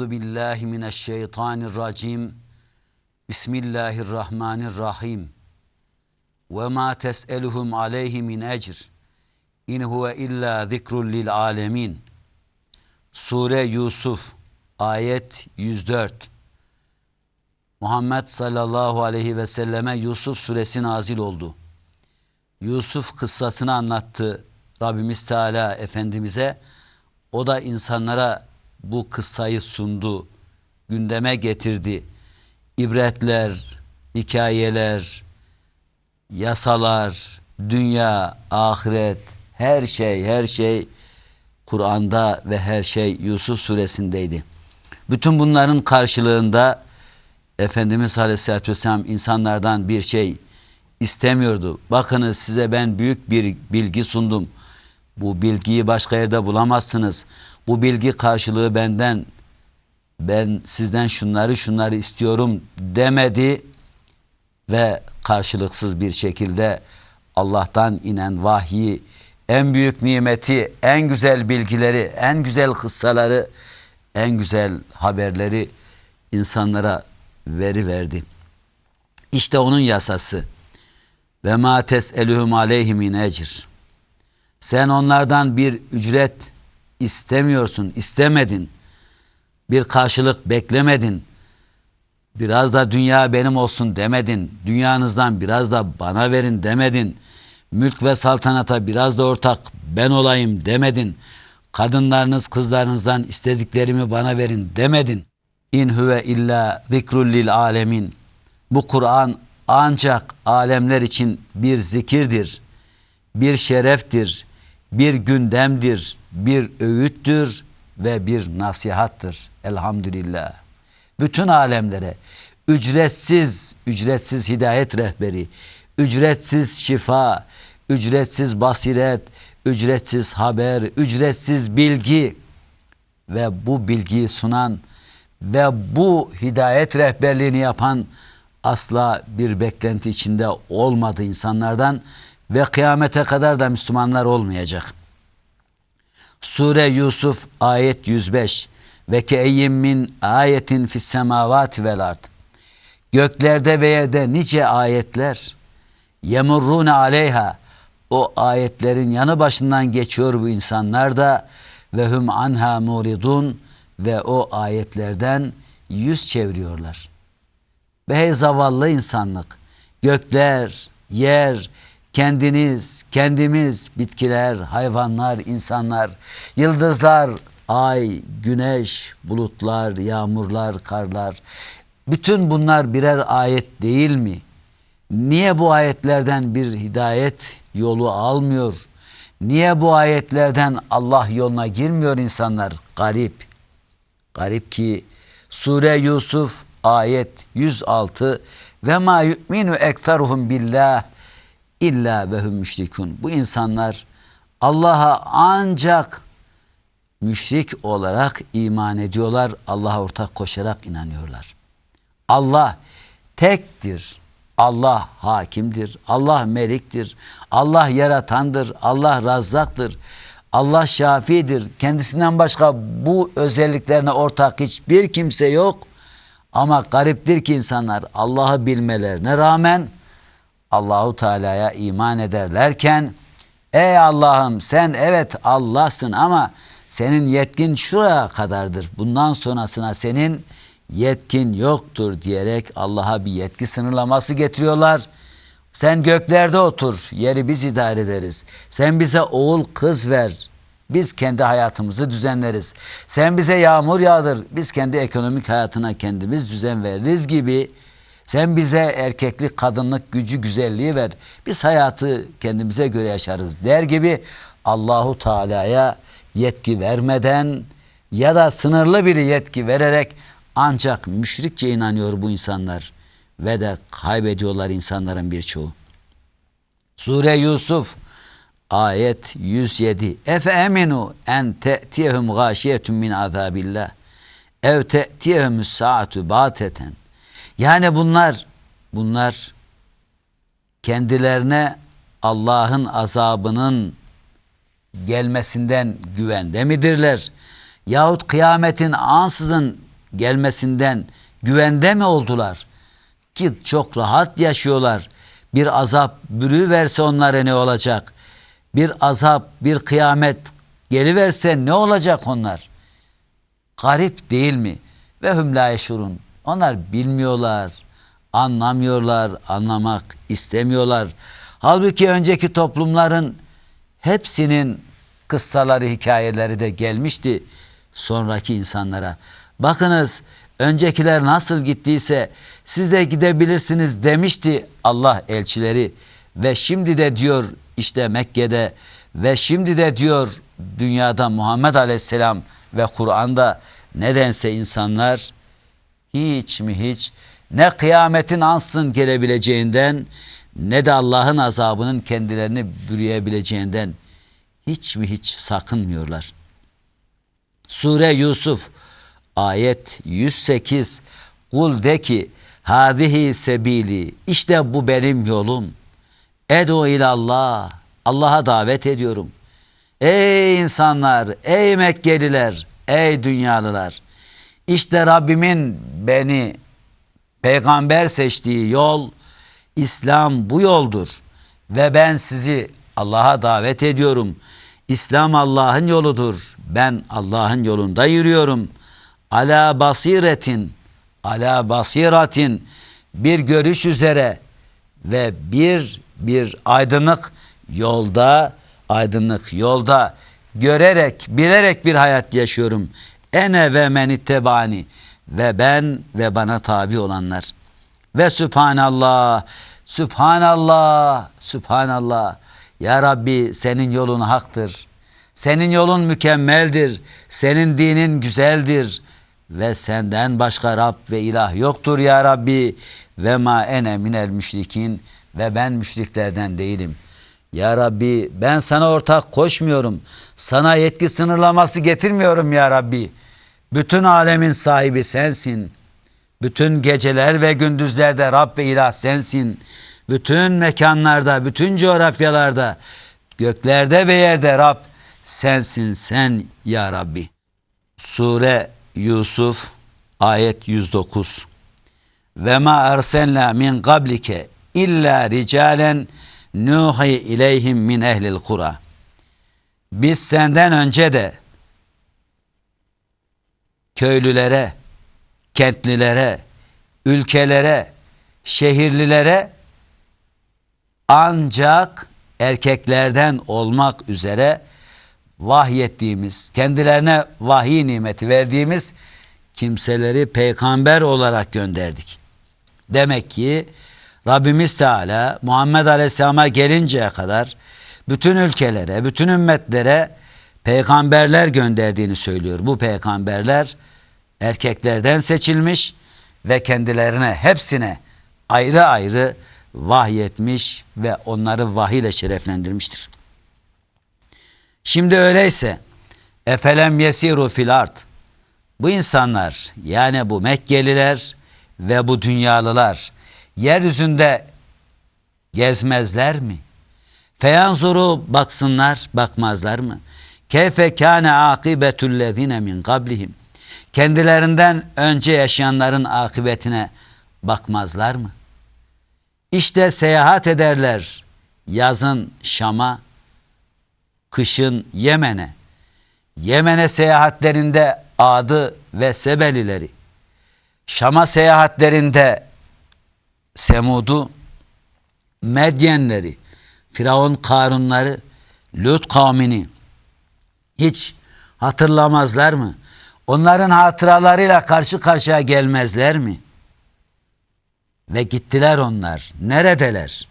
Euzu billahi mineşşeytanirracim. Bismillahirrahmanirrahim. Ve ma tes'eluhum aleyhi min ecr. İn huve illa zikrun lil alemin. Sure Yusuf ayet 104. Muhammed sallallahu aleyhi ve selleme Yusuf suresi nazil oldu. Yusuf kıssasını anlattı Rabbimiz Teala Efendimiz'e. O da insanlara bu kıssayı sundu, gündeme getirdi. İbretler, hikayeler, yasalar, dünya, ahiret, her şey, her şey Kur'an'da ve her şey Yusuf suresindeydi. Bütün bunların karşılığında Efendimiz Aleyhisselatü Vesselam insanlardan bir şey istemiyordu. Bakınız size ben büyük bir bilgi sundum. Bu bilgiyi başka yerde bulamazsınız. Bu bilgi karşılığı benden ben sizden şunları şunları istiyorum demedi ve karşılıksız bir şekilde Allah'tan inen vahyi, en büyük nimeti, en güzel bilgileri, en güzel kıssaları, en güzel haberleri insanlara veri verdi. İşte onun yasası. Ve ma tes'eluhum aleyhi min ecr. Sen onlardan bir ücret istemiyorsun, istemedin. Bir karşılık beklemedin. Biraz da dünya benim olsun demedin. Dünyanızdan biraz da bana verin demedin. Mülk ve saltanata biraz da ortak ben olayım demedin. Kadınlarınız kızlarınızdan istediklerimi bana verin demedin. İn huve illa zikrul lil alemin. Bu Kur'an ancak alemler için bir zikirdir, bir şereftir, bir gündemdir, bir öğüttür ve bir nasihattır. Elhamdülillah. Bütün alemlere ücretsiz, ücretsiz hidayet rehberi, ücretsiz şifa, ücretsiz basiret, ücretsiz haber, ücretsiz bilgi ve bu bilgiyi sunan ve bu hidayet rehberliğini yapan asla bir beklenti içinde olmadı insanlardan ve kıyamete kadar da Müslümanlar olmayacak. Sure Yusuf ayet 105 ve keyyim min ayetin fis semavati vel ard. Göklerde ve yerde nice ayetler yemurrune aleyha. O ayetlerin yanı başından geçiyor bu insanlar da. Ve hum anha muridun. Ve o ayetlerden yüz çeviriyorlar. Ve hey zavallı insanlık, gökler, yer, kendiniz, kendimiz, bitkiler, hayvanlar, insanlar, yıldızlar, ay, güneş, bulutlar, yağmurlar, karlar. Bütün bunlar birer ayet değil mi? Niye bu ayetlerden bir hidayet yolu almıyor? Niye bu ayetlerden Allah yoluna girmiyor insanlar? Garip. Garip ki Sure Yusuf ayet 106 ve ma yu'minu ekseruhum billah illa ve hum müşrikun. Bu insanlar Allah'a ancak müşrik olarak iman ediyorlar. Allah'a ortak koşarak inanıyorlar. Allah tektir. Allah hakimdir. Allah meliktir. Allah yaratandır. Allah razzaktır. Allah şafidir. Kendisinden başka bu özelliklerine ortak hiçbir kimse yok. Ama gariptir ki insanlar Allah'ı bilmelerine rağmen Allahu Teala'ya iman ederlerken ey Allah'ım sen evet Allah'sın ama senin yetkin şuraya kadardır. Bundan sonrasına senin yetkin yoktur diyerek Allah'a bir yetki sınırlaması getiriyorlar. Sen göklerde otur, yeri biz idare ederiz. Sen bize oğul kız ver, biz kendi hayatımızı düzenleriz. Sen bize yağmur yağdır, biz kendi ekonomik hayatına kendimiz düzen veririz gibi. Sen bize erkeklik, kadınlık, gücü, güzelliği ver. Biz hayatı kendimize göre yaşarız der gibi Allahu Teala'ya yetki vermeden ya da sınırlı bir yetki vererek ancak müşrikçe inanıyor bu insanlar ve de kaybediyorlar insanların birçoğu. Sure Yusuf ayet 107. Efe eminu en te'tiyehum gâşiyetun min azabillah ev te'tiyehum saatu bateten. Yani bunlar bunlar kendilerine Allah'ın azabının gelmesinden güvende midirler? Yahut kıyametin ansızın gelmesinden güvende mi oldular? Ki çok rahat yaşıyorlar. Bir azap bürü verse onlara ne olacak? Bir azap, bir kıyamet geliverse ne olacak onlar? Garip değil mi? Ve hüm la. Onlar bilmiyorlar, anlamıyorlar, anlamak istemiyorlar. Halbuki önceki toplumların hepsinin kıssaları, hikayeleri de gelmişti sonraki insanlara. Bakınız öncekiler nasıl gittiyse siz de gidebilirsiniz demişti Allah elçileri. Ve şimdi de diyor işte Mekke'de ve şimdi de diyor dünyada Muhammed Aleyhisselam ve Kur'an'da nedense insanlar hiç mi hiç ne kıyametin ansın gelebileceğinden ne de Allah'ın azabının kendilerini bürüyebileceğinden hiç mi hiç sakınmıyorlar. Sure Yusuf ayet 108 Kul de ki hadihi sebili işte bu benim yolum. Edu ilallah Allah'a davet ediyorum. Ey insanlar, ey Mekkeliler, ey dünyalılar. İşte Rabbimin beni peygamber seçtiği yol İslam bu yoldur. Ve ben sizi Allah'a davet ediyorum. İslam Allah'ın yoludur. Ben Allah'ın yolunda yürüyorum. Ala basiretin, ala basiratin bir görüş üzere ve bir bir aydınlık yolda, aydınlık yolda görerek, bilerek bir hayat yaşıyorum. Ene ve men ittebani ve ben ve bana tabi olanlar. Ve Sübhanallah, Sübhanallah, Sübhanallah. Ya Rabbi senin yolun haktır. Senin yolun mükemmeldir. Senin dinin güzeldir. Ve senden başka Rab ve ilah yoktur ya Rabbi. Ve ma ene minel müşrikin. Ve ben müşriklerden değilim. Ya Rabbi ben sana ortak koşmuyorum. Sana yetki sınırlaması getirmiyorum ya Rabbi. Bütün alemin sahibi sensin. Bütün geceler ve gündüzlerde Rab ve ilah sensin. Bütün mekanlarda, bütün coğrafyalarda, göklerde ve yerde Rab sensin sen ya Rabbi. Sure Yusuf ayet 109. Ve ma ersenna min qablike illa ricalen nuhi ileyhim min ehlil kura. Biz senden önce de köylülere, kentlilere, ülkelere, şehirlilere ancak erkeklerden olmak üzere vahyettiğimiz, kendilerine vahiy nimeti verdiğimiz kimseleri peygamber olarak gönderdik. Demek ki Rabbimiz Teala Muhammed Aleyhisselam'a gelinceye kadar bütün ülkelere, bütün ümmetlere peygamberler gönderdiğini söylüyor. Bu peygamberler erkeklerden seçilmiş ve kendilerine hepsine ayrı ayrı vahyetmiş ve onları vahiy ile şereflendirmiştir. Şimdi öyleyse efelem yesiru fil art bu insanlar yani bu Mekkeliler ve bu dünyalılar yeryüzünde gezmezler mi? Feyanzuru baksınlar bakmazlar mı? Keyfe kâne akibetüllezine min kablihim kendilerinden önce yaşayanların akıbetine bakmazlar mı? İşte seyahat ederler yazın Şam'a, kışın Yemen'e. Yemen'e seyahatlerinde Adı ve Sebelileri, Şam'a seyahatlerinde Semud'u, Medyenleri, Firavun Karunları, Lut kavmini hiç hatırlamazlar mı? Onların hatıralarıyla karşı karşıya gelmezler mi? Ve gittiler onlar. Neredeler?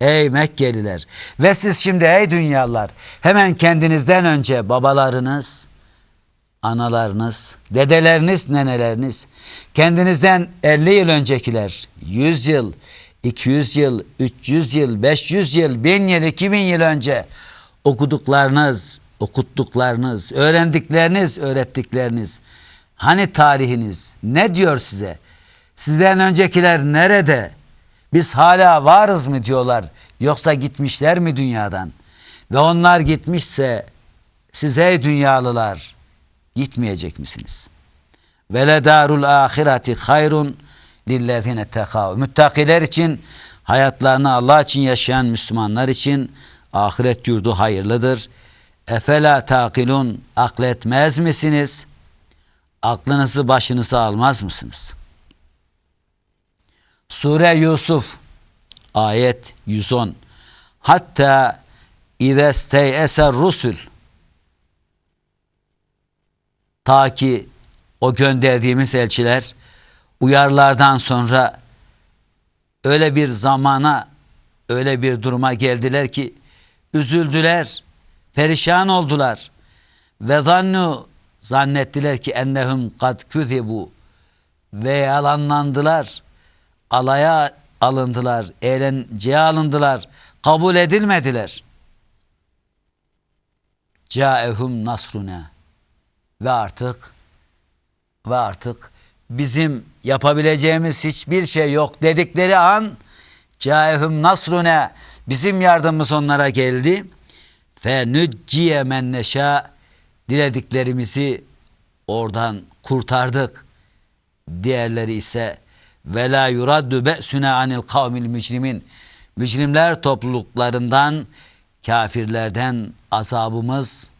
Ey Mekkeliler ve siz şimdi ey dünyalar hemen kendinizden önce babalarınız, analarınız, dedeleriniz, neneleriniz, kendinizden 50 yıl öncekiler, 100 yıl, 200 yıl, 300 yıl, 500 yıl, 1000 yıl, 2000 yıl önce okuduklarınız, okuttuklarınız, öğrendikleriniz, öğrettikleriniz, hani tarihiniz ne diyor size? Sizden öncekiler nerede? Biz hala varız mı diyorlar yoksa gitmişler mi dünyadan? Ve onlar gitmişse siz ey dünyalılar gitmeyecek misiniz? Ve le darul ahireti hayrun lillezine tekav. Müttakiler için hayatlarını Allah için yaşayan Müslümanlar için ahiret yurdu hayırlıdır. Efela takilun akletmez misiniz? Aklınızı başınıza almaz mısınız? Sure Yusuf ayet 110 Hatta eser rusul ta ki o gönderdiğimiz elçiler uyarlardan sonra öyle bir zamana öyle bir duruma geldiler ki üzüldüler, perişan oldular. Ve zannu zannettiler ki ennehum kad küzibu ve yalanlandılar. Alaya alındılar, eğlenceye alındılar, kabul edilmediler. Caehum nasruna ve artık ve artık bizim yapabileceğimiz hiçbir şey yok dedikleri an caehum nasruna bizim yardımımız onlara geldi. Fe nücciye men neşa dilediklerimizi oradan kurtardık. Diğerleri ise ve la yuraddu be'suna anil kavmil mücrimin mücrimler topluluklarından kafirlerden azabımız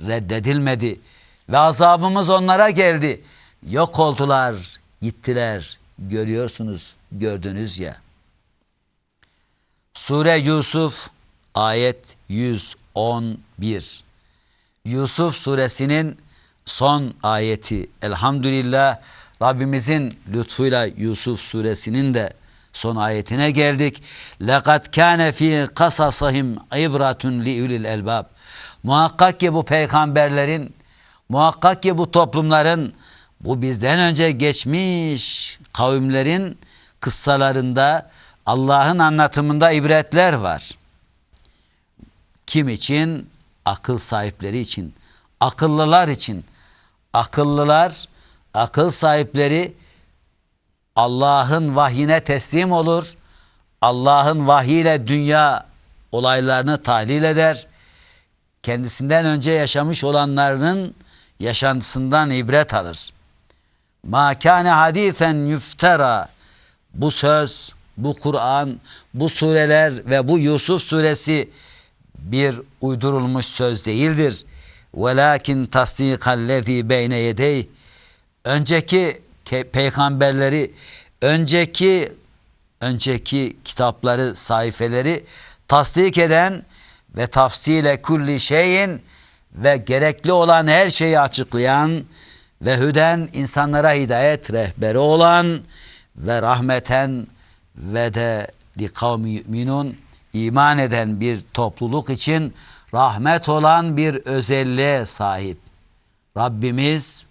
reddedilmedi ve azabımız onlara geldi. Yok oldular, gittiler. Görüyorsunuz, gördünüz ya. Sure Yusuf ayet 111. Yusuf suresinin son ayeti. Elhamdülillah Rabbimizin lütfuyla Yusuf suresinin de son ayetine geldik. Lekat kâne fî kasasahim ibratun li elbab. Muhakkak ki bu peygamberlerin, muhakkak ki bu toplumların, bu bizden önce geçmiş kavimlerin kıssalarında Allah'ın anlatımında ibretler var. Kim için? Akıl sahipleri için, akıllılar için. Akıllılar, akıl sahipleri Allah'ın vahyine teslim olur. Allah'ın vahyiyle dünya olaylarını tahlil eder. Kendisinden önce yaşamış olanlarının yaşantısından ibret alır. Ma kâne hadisen yuftera bu söz, bu Kur'an, bu sureler ve bu Yusuf suresi bir uydurulmuş söz değildir. Velakin tasdikallezî beyne yedey önceki peygamberleri, önceki önceki kitapları, sayfeleri tasdik eden ve tafsile kulli şeyin ve gerekli olan her şeyi açıklayan ve hüden insanlara hidayet rehberi olan ve rahmeten ve de li kavmi yu'minun iman eden bir topluluk için rahmet olan bir özelliğe sahip. Rabbimiz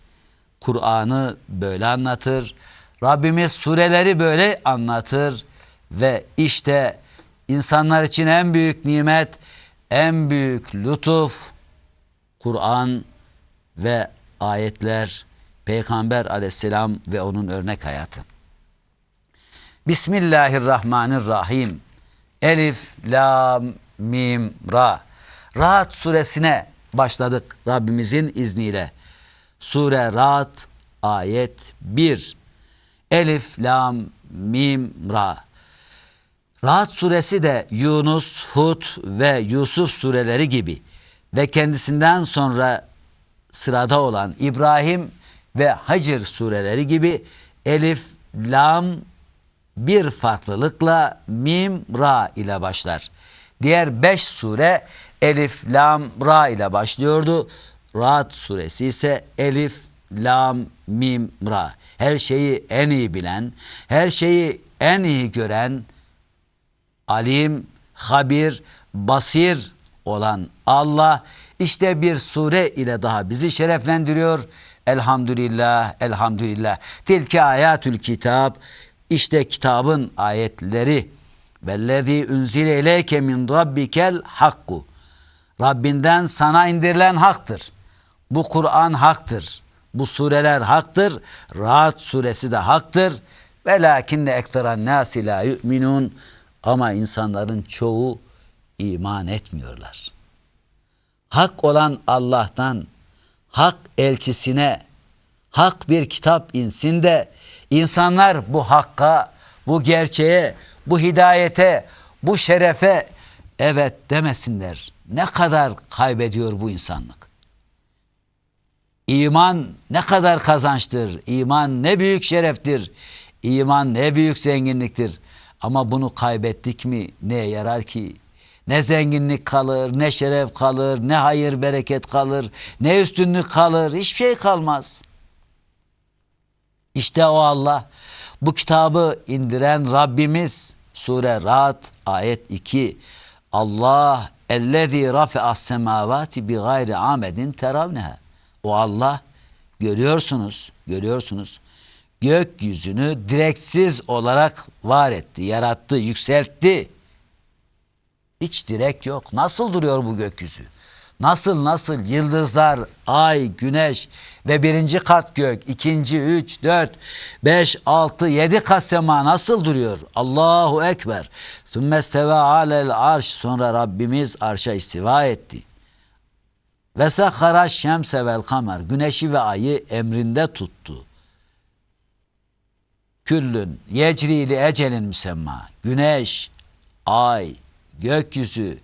Kur'an'ı böyle anlatır. Rabbimiz sureleri böyle anlatır ve işte insanlar için en büyük nimet, en büyük lütuf Kur'an ve ayetler Peygamber aleyhisselam ve onun örnek hayatı. Bismillahirrahmanirrahim. Elif, Lam, Mim, Ra. Rahat suresine başladık Rabbimizin izniyle. Sure Ra'd ayet 1. Elif, Lam, Mim, Ra. Rahat suresi de Yunus, Hud ve Yusuf sureleri gibi ve kendisinden sonra sırada olan İbrahim ve Hacir sureleri gibi Elif, Lam bir farklılıkla Mim, Ra ile başlar. Diğer beş sure Elif, Lam, Ra ile başlıyordu. Ra'd suresi ise Elif, Lam, Mim, Ra. Her şeyi en iyi bilen, her şeyi en iyi gören, alim, habir, basir olan Allah işte bir sure ile daha bizi şereflendiriyor. Elhamdülillah, elhamdülillah. Tilke ayatül kitap. İşte kitabın ayetleri. Vellezî unzile ileyke min rabbikel hakku. Rabbinden sana indirilen haktır. Bu Kur'an haktır. Bu sureler haktır. Rahat suresi de haktır. Velakinne ekseran nasi la yu'minun. Ama insanların çoğu iman etmiyorlar. Hak olan Allah'tan, hak elçisine, hak bir kitap insin de insanlar bu hakka, bu gerçeğe, bu hidayete, bu şerefe evet demesinler. Ne kadar kaybediyor bu insanlık. İman ne kadar kazançtır. İman ne büyük şereftir. İman ne büyük zenginliktir. Ama bunu kaybettik mi neye yarar ki? Ne zenginlik kalır, ne şeref kalır, ne hayır bereket kalır, ne üstünlük kalır. Hiçbir şey kalmaz. İşte o Allah. Bu kitabı indiren Rabbimiz Sure Ra'd ayet 2 Allah ellezî rafi'as semavati bi gayri amedin teravneha. O Allah görüyorsunuz görüyorsunuz. Gökyüzünü direksiz olarak var etti yarattı yükseltti. Hiç direk yok. Nasıl duruyor bu gökyüzü Nasıl nasıl yıldızlar, ay, güneş ve birinci kat gök, ikinci, üç, dört, beş, altı, yedi kat sema nasıl duruyor? Allahu Ekber. Sümmesteve alel arş. Sonra Rabbimiz arşa istiva etti. Ve sakhara şemse vel kamer. Güneşi ve ayı emrinde tuttu. Küllün yecrili ecelin müsemma. Güneş, ay, gökyüzü,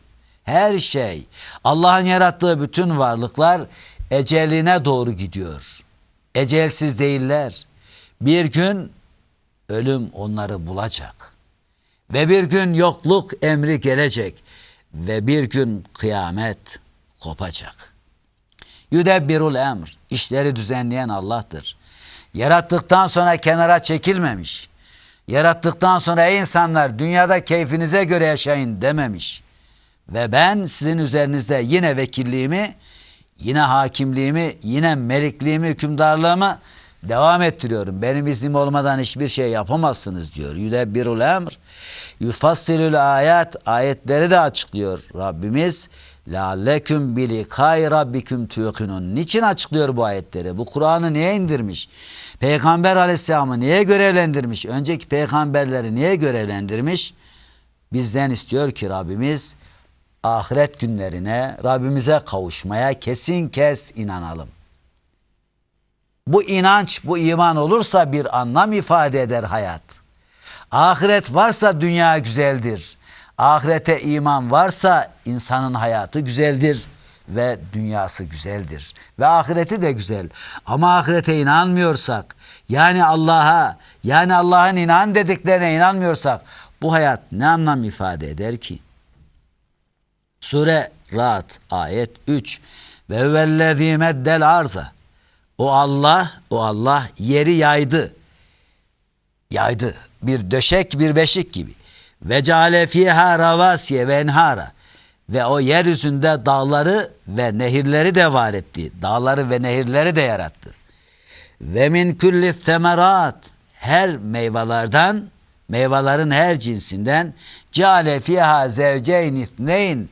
her şey, Allah'ın yarattığı bütün varlıklar eceline doğru gidiyor. Ecelsiz değiller. Bir gün ölüm onları bulacak. Ve bir gün yokluk emri gelecek. Ve bir gün kıyamet kopacak. Yüdebbirul emr. işleri düzenleyen Allah'tır. Yarattıktan sonra kenara çekilmemiş. Yarattıktan sonra ey insanlar dünyada keyfinize göre yaşayın dememiş. Ve ben sizin üzerinizde yine vekilliğimi, yine hakimliğimi, yine melikliğimi, hükümdarlığımı devam ettiriyorum. Benim iznim olmadan hiçbir şey yapamazsınız diyor. Yüdebbirul emr. Yufassilül ayet. Ayetleri de açıklıyor Rabbimiz. Lealleküm bilikay rabbiküm tuqinun. Niçin açıklıyor bu ayetleri? Bu Kur'an'ı niye indirmiş? Peygamber aleyhisselamı niye görevlendirmiş? Önceki peygamberleri niye görevlendirmiş? Bizden istiyor ki Rabbimiz ahiret günlerine, Rabbimize kavuşmaya kesin kes inanalım. Bu inanç, bu iman olursa bir anlam ifade eder hayat. Ahiret varsa dünya güzeldir. Ahirete iman varsa insanın hayatı güzeldir ve dünyası güzeldir. Ve ahireti de güzel. Ama ahirete inanmıyorsak, yani Allah'a, yani Allah'ın inan dediklerine inanmıyorsak bu hayat ne anlam ifade eder ki? Sure Ra'd ayet 3 ve vellezî meddel arza. O Allah o Allah yeri yaydı. Yaydı. Bir döşek bir beşik gibi. Ve ceale fiha ravasiye ve enhara ve o yeryüzünde dağları ve nehirleri de var etti. Dağları ve nehirleri de yarattı. Ve min kulli semerat. Her meyvelerden meyvelerin her cinsinden ceale fiha zevceyn ithneyn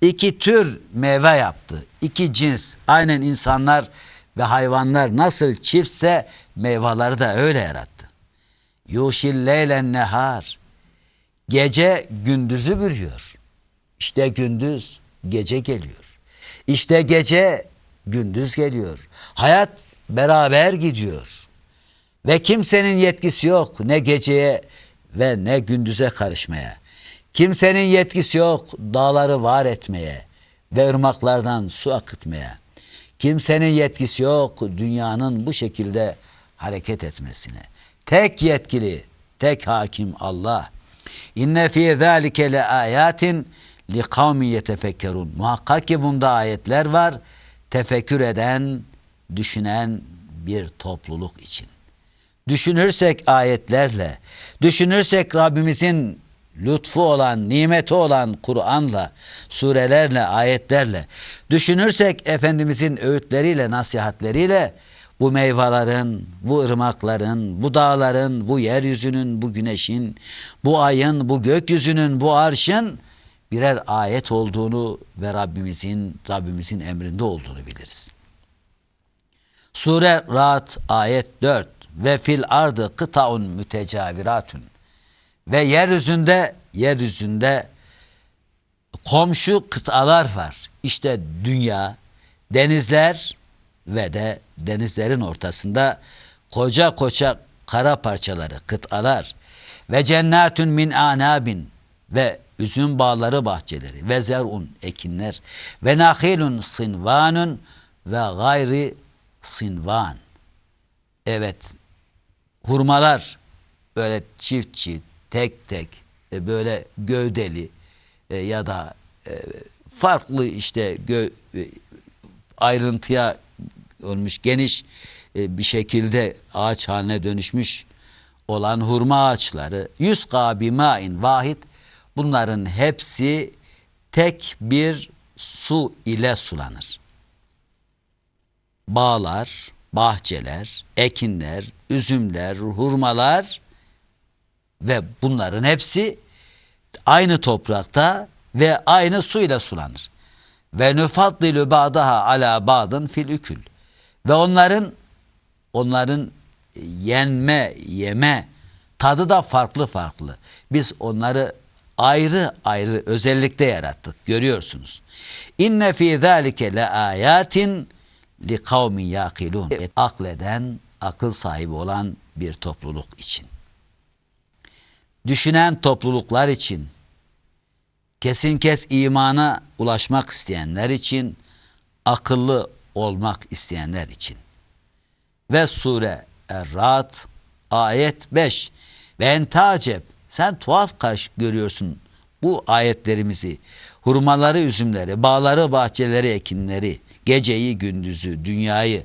iki tür meyve yaptı. İki cins. Aynen insanlar ve hayvanlar nasıl çiftse meyveleri de öyle yarattı. Yuşil leylen nehar. Gece gündüzü bürüyor. İşte gündüz gece geliyor. İşte gece gündüz geliyor. Hayat beraber gidiyor. Ve kimsenin yetkisi yok ne geceye ve ne gündüze karışmaya. Kimsenin yetkisi yok dağları var etmeye ve ırmaklardan su akıtmaya. Kimsenin yetkisi yok dünyanın bu şekilde hareket etmesine. Tek yetkili, tek hakim Allah. İnne fi zalike le ayatin li kavmi yetefekkerun. Muhakkak ki bunda ayetler var. Tefekkür eden, düşünen bir topluluk için. Düşünürsek ayetlerle, düşünürsek Rabbimizin lütfu olan, nimeti olan Kur'an'la, surelerle, ayetlerle düşünürsek Efendimizin öğütleriyle, nasihatleriyle bu meyvelerin, bu ırmakların, bu dağların, bu yeryüzünün, bu güneşin, bu ayın, bu gökyüzünün, bu arşın birer ayet olduğunu ve Rabbimizin Rabbimizin emrinde olduğunu biliriz. Sure Ra'd ayet 4 ve fil ardı kıtaun mütecaviratun ve yeryüzünde yeryüzünde komşu kıtalar var. İşte dünya, denizler, ve de denizlerin ortasında koca koca kara parçaları, kıtalar ve cennetün min anabin ve üzüm bağları bahçeleri ve zerun ekinler ve nahilun sinvanun ve gayri sinvan. Evet hurmalar böyle çift çift tek tek e, böyle gövdeli e, ya da e, farklı işte gö, e, ayrıntıya olmuş geniş e, bir şekilde ağaç haline dönüşmüş olan hurma ağaçları yüz kabimain vahid bunların hepsi tek bir su ile sulanır. Bağlar, bahçeler, ekinler, üzümler, hurmalar ve bunların hepsi aynı toprakta ve aynı suyla sulanır. Ve nüfaddilü ba'daha ala ba'dın fil ükül. Ve onların onların yenme, yeme tadı da farklı farklı. Biz onları ayrı ayrı özellikle yarattık. Görüyorsunuz. İnne fi zalike le ayatin li kavmin yakilun. Akleden, akıl sahibi olan bir topluluk için. Düşünen topluluklar için, kesin kes imana ulaşmak isteyenler için, akıllı olmak isteyenler için. Ve sure Er-Ra'd ayet 5 ve entacep sen tuhaf karşı görüyorsun bu ayetlerimizi. Hurmaları, üzümleri, bağları, bahçeleri, ekinleri, geceyi, gündüzü, dünyayı,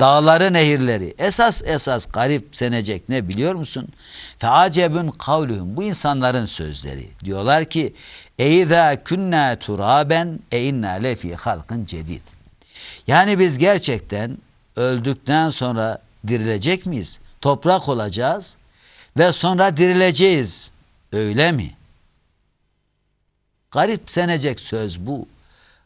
dağları, nehirleri. Esas esas garip senecek ne biliyor musun? Fe acebun kavluhum. Bu insanların sözleri. Diyorlar ki Eyza künna turaben e inna lefi halkın cedid. Yani biz gerçekten öldükten sonra dirilecek miyiz? Toprak olacağız ve sonra dirileceğiz. Öyle mi? Garip senecek söz bu.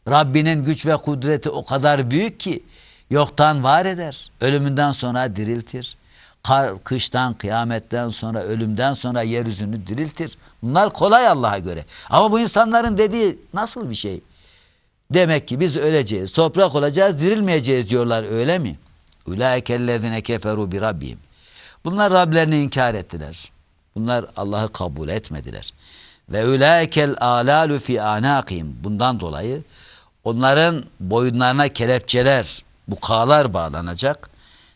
Rabbinin güç ve kudreti o kadar büyük ki yoktan var eder. Ölümünden sonra diriltir. Kar, kıştan, kıyametten sonra, ölümden sonra yeryüzünü diriltir. Bunlar kolay Allah'a göre. Ama bu insanların dediği nasıl bir şey? Demek ki biz öleceğiz, toprak olacağız, dirilmeyeceğiz diyorlar öyle mi? Ulaikellezine keferu bi rabbihim. Bunlar Rablerini inkar ettiler. Bunlar Allah'ı kabul etmediler. Ve ulaikel alalu fi anaqihim. Bundan dolayı onların boyunlarına kelepçeler, bukalar bağlanacak.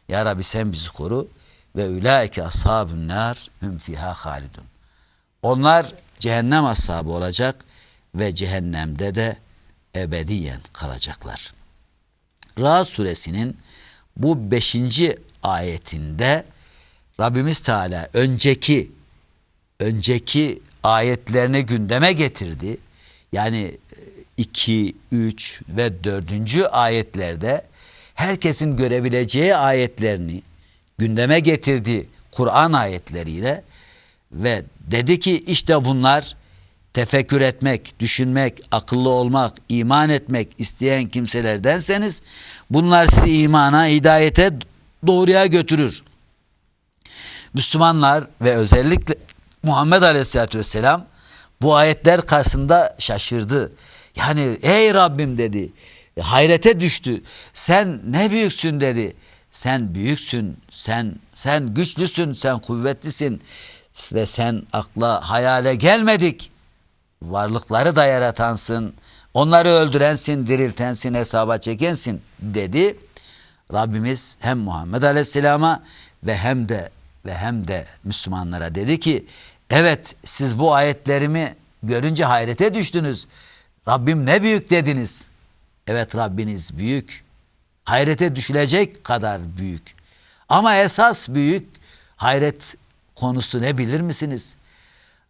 Ya Rabbi sen bizi koru. Ve ulaike ashabun nar hum fiha halidun. Onlar cehennem ashabı olacak ve cehennemde de ebediyen kalacaklar. Rahat suresinin bu beşinci ayetinde Rabbimiz Teala önceki önceki ayetlerini gündeme getirdi. Yani 2, 3 ve 4. ayetlerde herkesin görebileceği ayetlerini gündeme getirdi Kur'an ayetleriyle ve dedi ki işte bunlar tefekkür etmek, düşünmek, akıllı olmak, iman etmek isteyen kimselerdenseniz bunlar sizi imana, hidayete doğruya götürür. Müslümanlar ve özellikle Muhammed Aleyhisselatü Vesselam bu ayetler karşısında şaşırdı. Yani ey Rabbim dedi. Hayrete düştü. Sen ne büyüksün dedi. Sen büyüksün. Sen sen güçlüsün. Sen kuvvetlisin ve sen akla hayale gelmedik. Varlıkları da yaratansın. Onları öldürensin, diriltensin, hesaba çekensin dedi. Rabbimiz hem Muhammed Aleyhisselam'a ve hem de ve hem de Müslümanlara dedi ki evet siz bu ayetlerimi görünce hayrete düştünüz. Rabbim ne büyük dediniz. Evet Rabbiniz büyük. Hayrete düşülecek kadar büyük. Ama esas büyük hayret konusu ne bilir misiniz?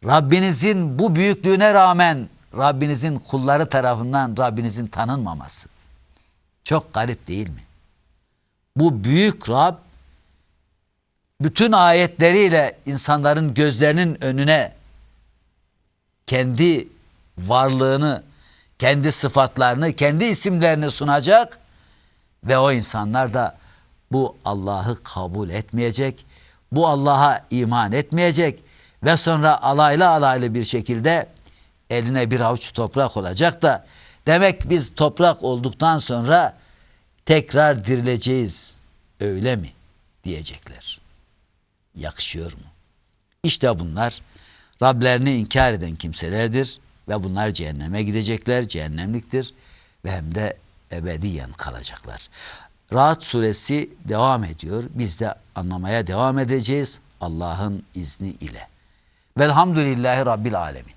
Rabbinizin bu büyüklüğüne rağmen Rabbinizin kulları tarafından Rabbinizin tanınmaması. Çok garip değil mi? Bu büyük Rab bütün ayetleriyle insanların gözlerinin önüne kendi varlığını, kendi sıfatlarını, kendi isimlerini sunacak ve o insanlar da bu Allah'ı kabul etmeyecek, bu Allah'a iman etmeyecek ve sonra alaylı alaylı bir şekilde eline bir avuç toprak olacak da demek biz toprak olduktan sonra Tekrar dirileceğiz öyle mi diyecekler. Yakışıyor mu? İşte bunlar Rablerini inkar eden kimselerdir ve bunlar cehenneme gidecekler, cehennemliktir ve hem de ebediyen kalacaklar. Rahat suresi devam ediyor. Biz de anlamaya devam edeceğiz Allah'ın izni ile. Velhamdülillahi Rabbil Alemin.